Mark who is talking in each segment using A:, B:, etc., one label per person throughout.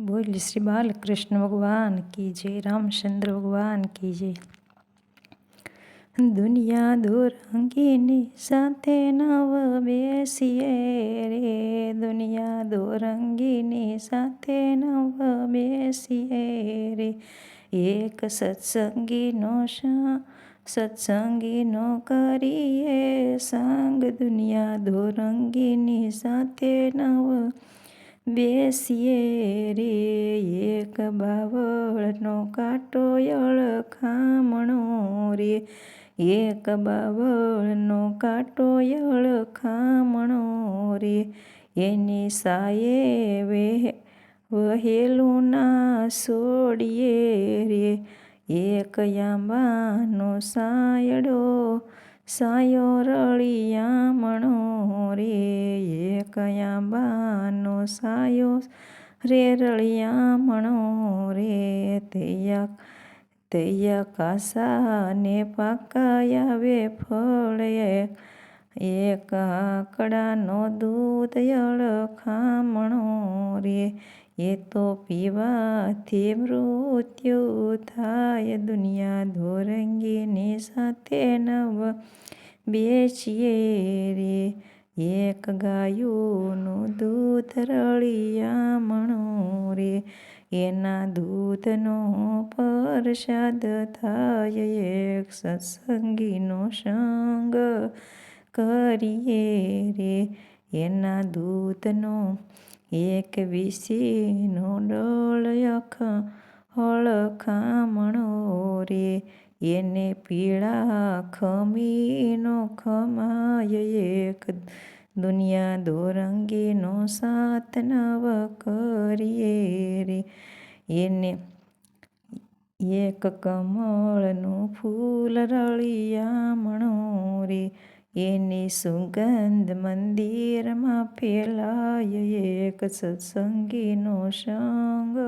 A: બોલ શ્રી બાલકૃષ્ણ ભગવાન કી જય રામચંદ્ર ભગવાન કી જય દુનિયા દોરંગીની સાથે નવ બેસીએ રે દુનિયા દોરંગીની સાથે નવ બેસીએ રે એક સત્સંગીનો સત્સંગીનો કરીએ સાંગ દુનિયા દોરંગીની સાથે નવ બેસીએ રે એક બાવળનો કાંટો ખામણો રે. એક બાવળનો કાંટો ખામણો રે. એની સાયે વહેલું ના છોડીએ રે. એક યાંબાનો સાયડો સાયો રળિયામણો રે, એક આંબાનો સાયો રે, રળિયામણો રે, તૈયા તૈયા કાસાને પાકાયા વે ફળે. એક આકડાનો દૂધ અળખામણો રે એ તો પીવાથી મૃત્યુ થાય દુનિયા ધોરંગીની સાથે નવ બેસીએ રે એક ગાયુનું દૂધ રળિયામણો રે એના દૂધનો પ્રસાદ થાય એક સત્સંગીનો સંગ કરીએ રે એના દૂધનો એક વિસીનો ડોળ હળખામણો રે, એને પીળા ખમીનો ખમાય એક. દુનિયા દોરંગીનો સાત નવ કરીએ રે, એને એક કમળનું ફૂલ રળિયામણો રે એની સુગંધ મંદિરમાં ફેલાય, એક સત્સંગીનો સંગ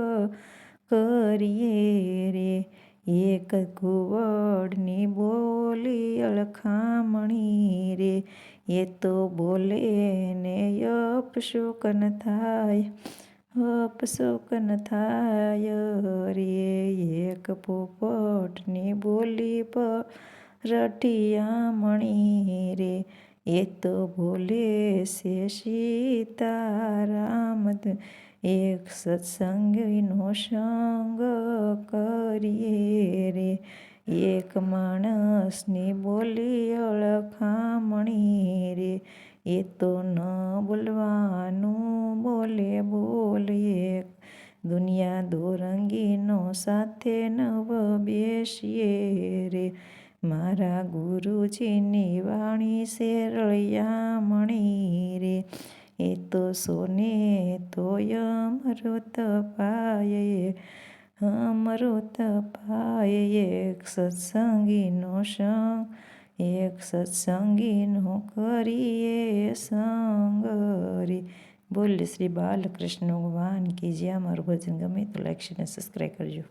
A: કરીએ રે. એક કુવડની બોલી અળખામણી રે. એ તો બોલે ને અપશુકન થાય અપશુકન થાય રે. એક પોપટની બોલી પર રટિયામણી રે. એ તો બોલે છે સીતારામ એક સત્સંગીનો સંગ કરીએ રે. એક માણસની બોલી અળખામણી રે. એ તો ન બોલવાનું બોલે બોલીએ. દુનિયા દોરંગીનો સાથે નવ બેસીએ રે. મારા ગુરુજીની વાણી શેરળિયામણી રે એ તો સોને તોય અમૃત પાય અમૃત પાય એક સત્સંગીનો સંગ એક સત્સંગીનો કરીએ સંગ રે બોલ શ્રી બાલકૃષ્ણ ભગવાન કી જે અમારું ભજન ગમે તો લાઈક શેર અને સબસ્ક્રાઈબ કરજો